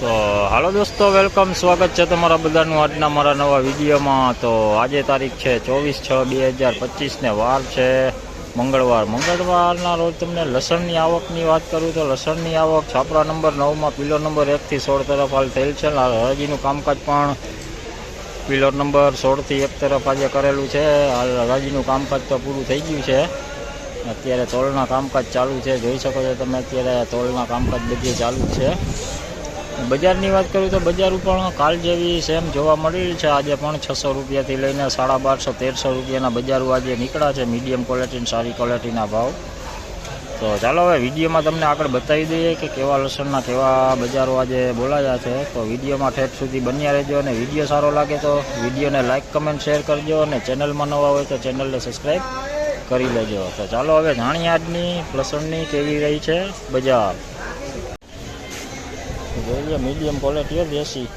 તો હાલો દોસ્તો વેલકમ સ્વાગત છે તમારા બધાનું આજના મારા નવા વિડીયોમાં. તો આજે તારીખ છે ચોવીસ છ બે હજાર પચીસને વાર છે મંગળવાર. મંગળવારના રોજ તમને લસણની આવકની વાત કરું તો લસણની આવક છાપરા નંબર નવમાં પિલર નંબર એકથી સોળ તરફ હાલ થયેલ છે. હરાજીનું કામકાજ પણ પિલર નંબર સોળથી એક તરફ આજે કરેલું છે. હાલ હરાજીનું કામકાજ તો પૂરું થઈ ગયું છે. અત્યારે તોલના કામકાજ ચાલુ છે. જોઈ શકો છો તમે, અત્યારે તોલના કામકાજ બધી ચાલુ છે. બજારની વાત કરું તો બજાર પણ કાલ જેવી સેમ જોવા મળેલી છે. આજે પણ છસો રૂપિયાથી લઈને સાડા બારસો, તેરસો રૂપિયાના બજારો આજે નીકળ્યા છે. મીડિયમ ક્વોલિટી સારી ક્વોલિટીના ભાવ. તો ચાલો હવે વિડીયોમાં તમને આગળ બતાવી દઈએ કે કેવા લસણના, કેવા બજારો આજે બોલાયા છે. તો વિડીયોમાં ઠેઠ સુધી બન્યા રહેજો અને વીડિયો સારો લાગે તો વિડીયોને લાઇક કમેન્ટ, શેર કરજો અને ચેનલમાં નવા હોય તો ચેનલને સબસ્ક્રાઈબ કરી લેજો. તો ચાલો હવે જાણીએ આજની લસણની કેવી રહી છે બજાર. જોઈએ મીડિયમ ક્વોલિટી દેશી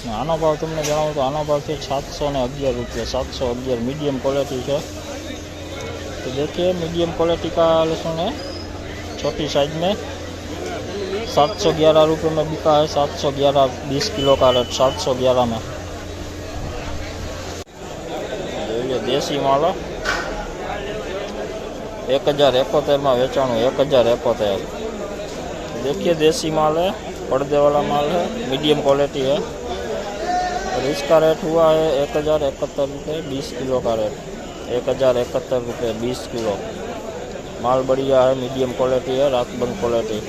ને આનો ભાવ તમને જણાવું તો આનો ભાવ છે સાતસો ને અગિયાર રૂપિયા સાતસો अगियार मीडियम क्वालिटी है तो देखिए मीडियम क्वालिटी का लहसुन है छोटी साइज में सात सौ ग्यारह रुपये में बिका है सात सौ ग्यारह बीस किलो का रेट सात सौ ग्यारह में જોઈએ દેશી માલ एक हज़ार इकोतेर में वेचाणु एक हज़ार इकोतेर देखिए, देसी माल है, पर्दे वाला माल है मीडियम क्वालिटी है। और इसका रेट हुआ है एक हज़ार इकहत्तर रुपये, बीस किलो का रेट एक हज़ार इकहत्तर रुपये, बीस किलो। माल बढ़िया है मीडियम क्वालिटी है रात बंद क्वालिटी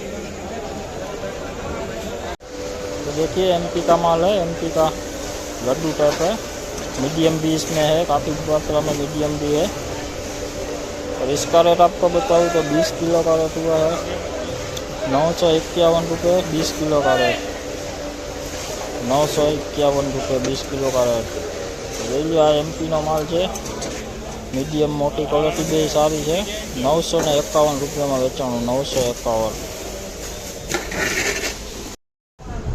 तो देखिए एमपी का माल है एमपी का लड्डू टाइप है। मीडियम भी इसमें है, काफ़ी मात्रा में मीडियम भी है। और इसका रेट आपको बताऊँ तो 20 किलो का रेट हुआ है। नौ सौ इक्यावन रुपये बीस किलो का रेट नौ सौ इक्यावन रुपये बीस किलो का रेट જોઈ લો આ એમપીનો માલ છે મીડિયમ મોટી ક્વોલિટી બે સારી છે નવસો ને એકાવન રૂપિયામાં વેચાણું નવસો એકાવન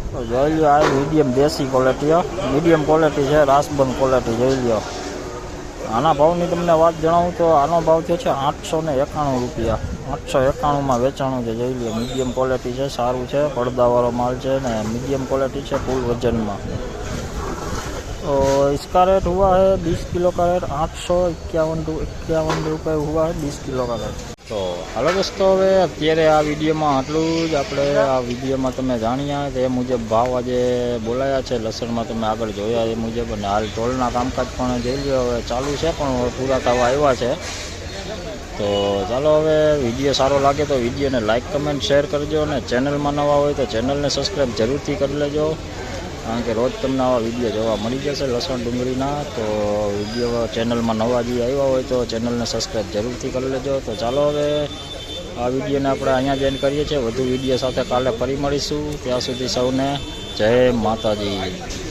તો જોઈ લો આ મીડિયમ દેશી ક્વોલિટી મીડિયમ ક્વોલિટી છે રાસબંધ ક્વોલિટી જોઈ લો આના ભાવની તમને વાત જણાવું તો આનો ભાવ થયો છે આઠસો ને એકાણું રૂપિયા. આઠસો એકાણુંમાં વેચાણું છે, જોઈ લઈએ મીડિયમ ક્વોલિટી છે, સારું છે, પડદાવાળો માલ છે ને મીડિયમ ક્વોલિટી છે ફૂલ વજનમાં. में तो इसका रेट हुआ है बीस किलो का रेट आठ सौ इक्यावन इक्यावन रुपये हुआ है बीस किलो का रेट તો હાલો દોસ્તો હવે અત્યારે આ વિડીયોમાં આટલું જ આપણે આ વિડીયોમાં તમે જાણ્યા તે મુજબ ભાવ આજે બોલાયા છે લસણમાં તમે આગળ જોયા એ મુજબ અને હાલ ટોલના કામકાજ પણ જોઈ લો હવે ચાલુ છે પણ હવે પૂરા થવા આવ્યા છે તો ચાલો હવે વિડીયો સારો લાગે તો વિડીયોને લાઇક કમેન્ટ શેર કરજો અને ચેનલમાં નવા હોય તો ચેનલને સબસ્ક્રાઈબ જરૂરથી કરી લેજો કારણ કે રોજ તમને આવા વીડિયો જોવા મળી જશે લસણ ડુંગળીના, તો વીડિયો ચેનલમાં નવા જે આવ્યા હોય તો ચેનલને સબસ્ક્રાઈબ જરૂરથી કરી લેજો. તો ચાલો હવે આ વિડીયોને આપણે અહીંયા જ કરીએ છીએ. વધુ વીડિયો સાથે કાલે ફરી મળીશું. ત્યાં સુધી સૌને જય માતાજી.